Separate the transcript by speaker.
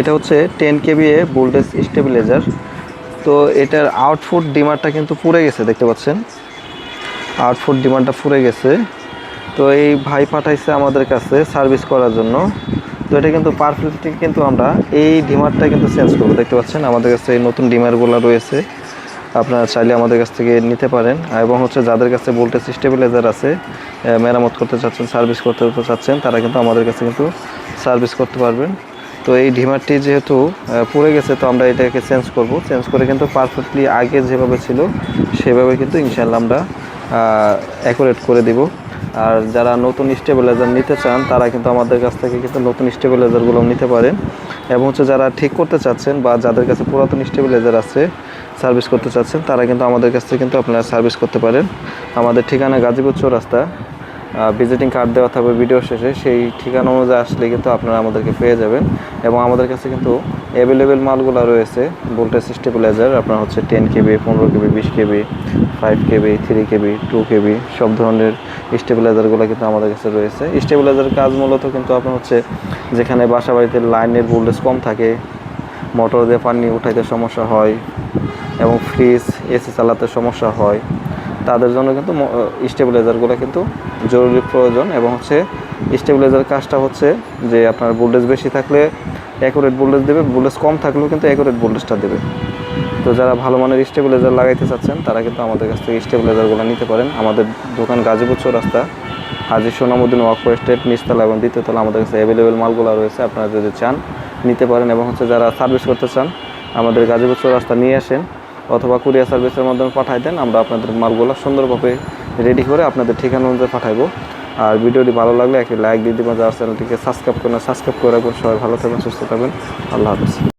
Speaker 1: এটা হচ্ছে ten kVA voltage stabiliser তো এটার আউটফুট ডিমারটা কিন্তু পুড়ে গেছে, দেখতে পাচ্ছেন? আউটফুট ডিমান্ডটা পুড়ে গেছে। তো এই ভাই পাঠাইছে আমাদের কাছে সার্ভিস করার জন্য। তো এটা কিন্তু পারফেক্টলি কিন্তু আমরা এই ডিমারটা কিন্তু চেঞ্জ করব, দেখতে পাচ্ছেন? আমাদের কাছে এই নতুন ডিমারগুলো রয়েছে। আপনারা চাইলে আমাদের কাছ থেকে নিতে পারেন। এবং হচ্ছে যাদের কাছে ভোল্টেজ স্টেবিলাইজার আছে মেরামত করতে চাচ্ছেন সার্ভিস করতে চাচ্ছেন, তারা কিন্তু আমাদের কাছে কিন্তু সার্ভিস করতে পারবেন। তো এই ডিমারটি যেহেতু পড়ে গেছে, তো আমরা এটাকে চেঞ্জ করব। চেঞ্জ করে কিন্তু পারফেক্টলি আগে যেভাবে ছিল, সেভাবে কিন্তু ইনশাল্লাহ আমরা অ্যাকুরেট করে দিব। আর যারা নতুন স্টেবিলাইজার নিতে চান, তারা কিন্তু আমাদের কাছ থেকে কিন্তু নতুন স্টেবিলাইজারগুলো নিতে পারেন। এবং হচ্ছে যারা ঠিক করতে চাচ্ছেন বা যাদের কাছে পুরাতন স্টেবিলাইজার আছে সার্ভিস করতে চাচ্ছেন, তারা কিন্তু আমাদের কাছ থেকে কিন্তু আপনারা সার্ভিস করতে পারেন। আমাদের ঠিকানা গাজীপুর চৌরাস্তা ভিজিটিং কার্ড দেওয়া থাকবে ভিডিও শেষে। সেই ঠিকানা অনুযায়ী আসলে কিন্তু আপনারা আমাদেরকে পেয়ে যাবেন। এবং আমাদের কাছে কিন্তু অ্যাভেলেবেল মালগুলো রয়েছে ভোল্টেজ স্টেবিলাইজার আপনার হচ্ছে টেন কেবি পনেরো কেবি বিশ KB five KB three KB two KB সব ধরনের স্টেবিলাইজারগুলো কিন্তু আমাদের কাছে রয়েছে। স্টেবিলাইজারের কাজ মূলত কিন্তু আপনার হচ্ছে যেখানে বাসা বাড়িতে লাইনের ভোল্টেজ কম থাকে মোটর দিয়ে পানি উঠাইতে সমস্যা হয়, এবং ফ্রিজ এসি চালাতে সমস্যা হয়। তাদের জন্য কিন্তু স্টেবিলাইজারগুলো কিন্তু জরুরি প্রয়োজন এবং হচ্ছে স্টেবিলাইজার কাজটা হচ্ছে যে আপনার ভোল্টেজ বেশি থাকলে অ্যাকুরেট ভোল্টেজ দেবে ভোল্টেজ কম থাকলেও কিন্তু অ্যাকুরেট ভোল্টেজটা দেবে। তো যারা ভালো মানের স্টেবিলাইজার লাগাইতে চাচ্ছেন, তারা কিন্তু আমাদের কাছ থেকে স্টেবিলাইজারগুলো নিতে পারেন। আমাদের দোকান গাজীপুর চৌরাস্তা হাজির সোনামুদ্দিন ওয়াকফ স্টেট, নিচতলা এবং দ্বিতীয়তলা আমাদের কাছে অ্যাভেলেবেল মালগুলো রয়েছে, আপনারা যদি চান নিতে পারেন। এবং হচ্ছে যারা সার্ভিস করতে চান, আমাদের গাজীপুর চৌরাস্তা নিয়ে আসেন। অথবা কুরিয়ার সার্ভিসের মাধ্যমে পাঠাই দেন, আমরা আপনাদের মালগুলো সুন্দরভাবে রেডি করে আপনাদের ঠিকানা অনুযায়ী পাঠাইবো। আর ভিডিওটি ভালো লাগলে একটি লাইক দিয়ে দিবেন, যারা চ্যানেলটিকে সাবস্ক্রাইব করে সাবস্ক্রাইব করে রাখবেন। সবাই ভালো থাকবেন, সুস্থ থাকবেন। আল্লাহ হাফিজ।